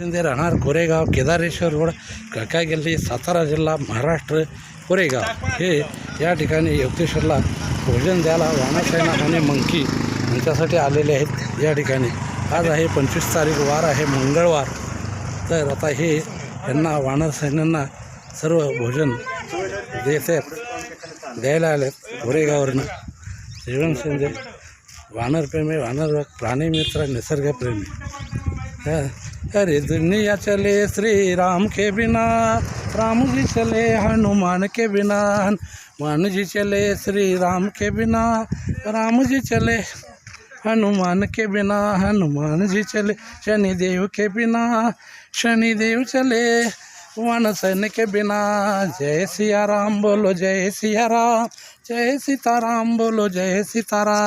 शिंदे राहणार कोरेगाव केदारेश्वर रोड कळकाय गल्ली सातारा जिल्हा महाराष्ट्र कोरेगाव. हे या ठिकाणी युक्तेश्वरला भोजन द्यायला वाणासायना आणि मंकी यांच्यासाठी आलेले आहेत या ठिकाणी. आज आहे पंचवीस तारीख वार आहे मंगळवार. तर आता हे यांना वानर सैन्यांना सर्व भोजन देत आहेत द्यायला आलेत कोरेगाववरनं. जीवन शिंदे वानरप्रेमी वानर प्राणीमित्र निसर्गप्रेमी. अरे दुनिया चले श्री राम के बिना राम जी चले हनुमान के बिना हनुमान जी चले श्री राम के बिना राम जी चले हनुमान के बिना हनुमान जी चले शनिदेव के बिना शनिदेव चले वन सैन्य के बिना जय सिया राम बोलो जय सिया राम जय सीताराम बोलो जय सीतारा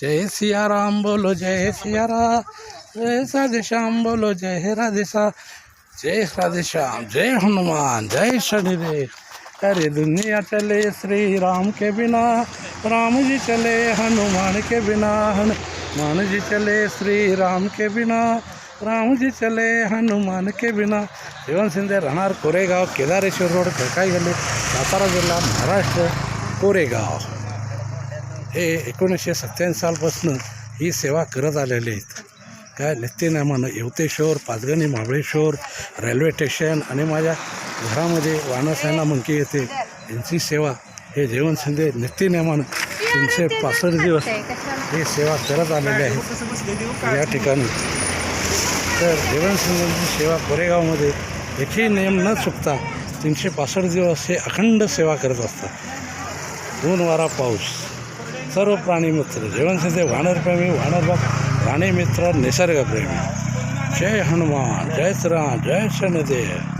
जय सिया राम बोलो जय सिया राम जय राधे श्याम बोलो जय राधेशा जय राधे श्याम जय हनुमान जय शनिदेव अरे दुनिया चले श्री राम के बिना राम जी चले हनुमान के बिना हनुमान जी चले श्री राम के बिना राम जी चले हनुमान के बिना। जीवन शिंदे राहणार कोरेगाव केदारेश्वर रोड कळकाई गल्ली सातारा जिल्हा महाराष्ट्र कोरेगाव. हे एकोणीसशे सत्त्याऐंशी सालपासून ही सेवा करत आलेले आहेत. काय नित्यनामानं येवतेश्वर पाचगणी महाबळेश्वर रेल्वे स्टेशन आणि माझ्या घरामध्ये वानसायना मंकी येते यांची सेवा. हे जेवण शिंदे नित्यनेमानं तीनशे पासष्ट दिवस ही सेवा करत आलेली आहे या ठिकाणी तर जेवण शिंदेची सेवा कोरेगावमध्ये एकही नियम न चुकता तीनशे पासष्ट दिवस हे अखंड सेवा करत असतात. दोन वारा पाऊस. सर्व प्राणीमित्र जेवण वानरप्रेमी वानरबाग प्राणीमित्र निसर्गप्रेमी. जय हनुमान जय श्रीराम जय शनदेव.